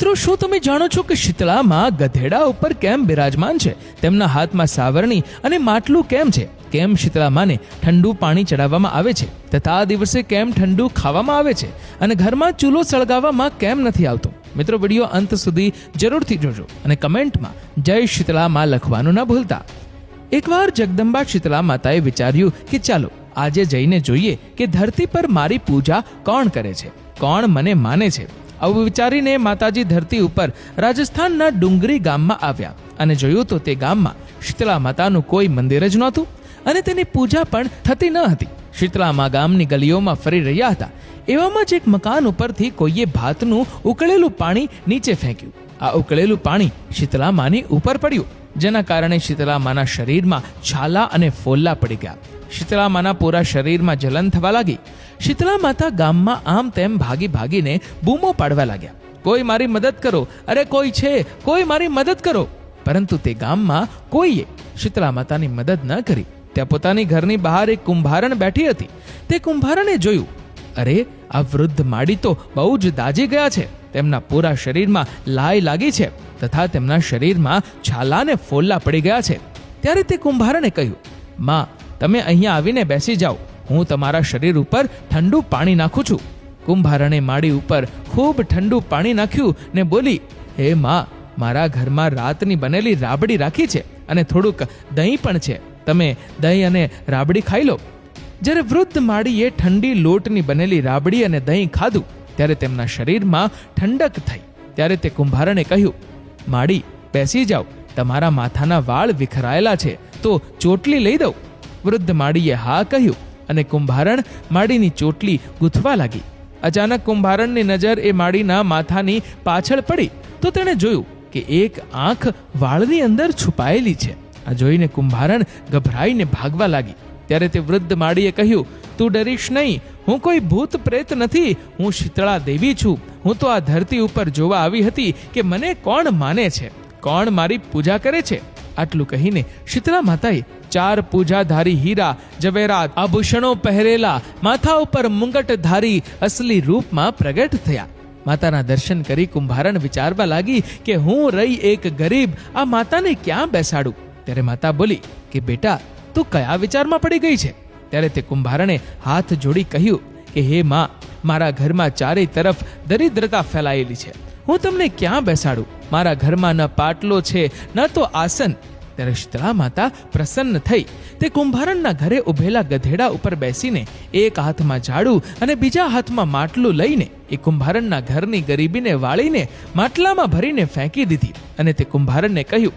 મિત્રો, શું તમે જાણો છો કે શીતળામાં ગધેડા ઉપર કેમ બિરાજમાન છે? તેમના હાથમાં સાવરણી અને માટલું કેમ છે? કેમ શીતળામાને ઠંડુ પાણી ચડાવવામાં આવે છે? તથા આ દિવસે કેમ ઠંડુ ખાવામાં આવે છે? અને ઘરમાં ચૂલો સળગાવવામાં કેમ નથી આવતો? મિત્રો, વીડિયો અંત સુધી જરૂરથી જોજો અને કમેન્ટમાં જય શીતળામાં લખવાનું ના ભૂલતા. એકવાર જગદંબા શીતળા માતાએ વિચાર્યું કે ચાલો, આજે જઈને જોઈએ કે ધરતી પર મારી પૂજા કોણ કરે છે? કોણ મને માને છે? આવું વિચારીને માતાજી ધરતી ઉપર રાજસ્થાનના ડુંગરી ગામમાં આવ્યા અને જોયું તો તે ગામમાં શીતળા માતાનું કોઈ મંદિર જ નહોતું અને તેની પૂજા પણ થતી ન હતી. શીતળામા ગામની ગલીઓમાં ફરી રહ્યા હતા. એવામાં જ એક મકાન ઉપરથી કોઈએ ભાતનું ઉકળેલું પાણી નીચે ફેંક્યું. આ ઉકળેલું પાણી શીતળામાની ઉપર પડ્યું, જેના કારણે શીતળામાના શરીરમાં છાલા અને ફોલ્લા પડી ગયા. શીતળામાના પૂરા શરીરમાં જલન થવા લાગી. શીતળા માતા ગામમાં આમ તેમ ભાગી ભાગીને બૂમો પાડવા લાગ્યા. કોઈ મારી મદદ કરો. અરે, કોઈ છે? કોઈ મારી મદદ કરો. પરંતુ તે ગામમાં કોઈએ શીતળા માતાની મદદ ન કરી. ત્યાં પોતાની ઘરની બહાર એક કુંભારણ બેઠી હતી. તે કુંભારણે જોયું. અરે, આ વૃદ્ધ માડી તો બહુ જ દાજી ગયા છે. તેમના પૂરા શરીરમાં લાય લાગી છે તથા તેમના શરીરમાં છાલાને ફોલ્લા પડી ગયા છે. ત્યારે તે કુંભારણે કહ્યું, માં, તમે અહીંયા આવીને બેસી જાઓ. હું તમારા શરીર ઉપર ઠંડુ પાણી નાખું છું. કુંભારણે માડી ઉપર ખૂબ ઠંડુ પાણી નાખ્યું ને બોલી, હે માં, મારા ઘરમાં રાતની બનેલી રાબડી રાખી છે અને થોડુંક દહીં પણ છે. તમે દહીં અને રાબડી ખાઈ લો. જ્યારે વૃદ્ધ માળીએ ઠંડી લોટની બનેલી રાબડી અને દહીં ખાધું, ત્યારે તેમના શરીરમાં ઠંડક થઈ. ત્યારે તે કુંભારણે કહ્યું, માડી, બેસી જાઓ. તમારા માથાના વાળ વિખરાયેલા છે, તો ચોટલી લઈ દઉં. વૃદ્ધ માળીએ હા કહ્યું અને કુંભારણ માડીની ચોટલી ગૂંથવા લાગી. અચાનક કુંભારણની નજર એ માડીના માથાની પાછળ પડી તો તેણે જોયું કે એક આંખ વાળની અંદર છુપાયેલી છે. આ જોઈને કુંભારણ ગભરાઈને ભાગવા લાગી. ત્યારે તે વૃદ્ધ માળીએ કહ્યું, તું ડરીશ નહીં. હું કોઈ ભૂત પ્રેત નથી. હું શીતળા દેવી છું. હું તો આ ધરતી ઉપર જોવા આવી હતી કે મને કોણ માને છે? કોણ મારી પૂજા કરે છે? આટલું કહીને શીતળા માતાએ ચાર પૂજાધારી હીરા જવેરાત આભૂષણો પહેરેલા, માથા ઉપર મુંગટ ધારી અસલી રૂપમાં પ્રગટ થયા. માતાના દર્શન કરી કુંભારણ વિચારવા લાગી કે હું રહી એક ગરીબ, આ માતાને ક્યાં બેસાડું? ત્યારે માતા બોલી કે બેટા, તું કયા વિચારમાં પડી ગઈ છે? ત્યારે તે કુંભારણે હાથ જોડી કહ્યું કે, હે માં, મારા ઘરમાં ચારે તરફ દરિદ્રતા ફેલાયેલી છે. હું તમને ક્યાં બેસાડું? મારા ઘરમાં ન પાટલો છે, ન તો આસન. ત્યારે શીતળા માતા પ્રસન્ન થઈ. તે કુંભારણના ઘરે ઉભેલા ગધેડા ઉપર બેસીને એક હાથમાં ઝાડુ અને બીજા હાથમાં માટલું લઈને એ કુંભારણના ઘરની ગરીબીને વાળીને માટલામાં ભરીને ફેંકી દીધી અને તે કુંભારણને કહ્યું,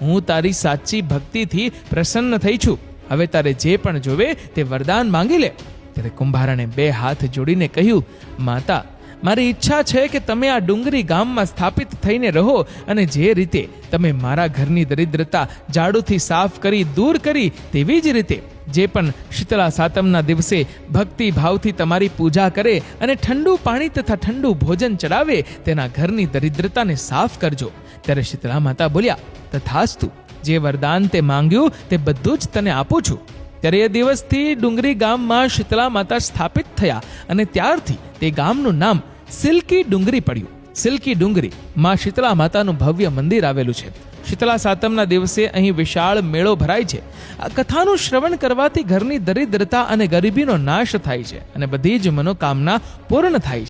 હું તારી સાચી ભક્તિથી પ્રસન્ન થઈ છું. હવે તારે જે પણ જોવે તે વરદાન માંગી લે. ત્યારે કુંભારણે બે હાથ જોડીને કહ્યું, માતા મારી ઈચ્છા છે કે તમે આ ડુંગરી ગામમાં સ્થાપિત થઈને રહો અને જે રીતે તમે મારા ઘરની દરિદ્રતા ઝાડુથી સાફ કરી, દૂર કરી તેવી જ રીતે જે પણ શીતળા સાતમના દિવસે ભક્તિ ભાવથી તમારી પૂજા કરે અને ઠંડુ પાણી તથા ઠંડુ ભોજન ચડાવે, તેના ઘરની દરિદ્રતાને સાફ કરજો. ત્યારે શીતળા માતા બોલ્યા, તથાસ્તુ, જે વરદાન તે માંગ્યું તે બધું જ તને આપું છું. ત્યારે એ દિવસથી ડુંગરી ગામમાં શીતળા માતા સ્થાપિત થયા અને ત્યારથી તે ગામનું નામ સિલ્કી ડુંગરી પડ્યું. સિલ્કી ડુંગરી માં શીતળા માતાનું ભવ્ય મંદિર આવેલું છે. શીતળા સાતમના દિવસે અહીં વિશાળ મેળો ભરાય છે. આ કથાનું શ્રવણ કરવાથી ઘરની દરિદ્રતા અને ગરીબીનો નાશ થાય છે અને બધી જ મનોકામના પૂર્ણ થાય છે.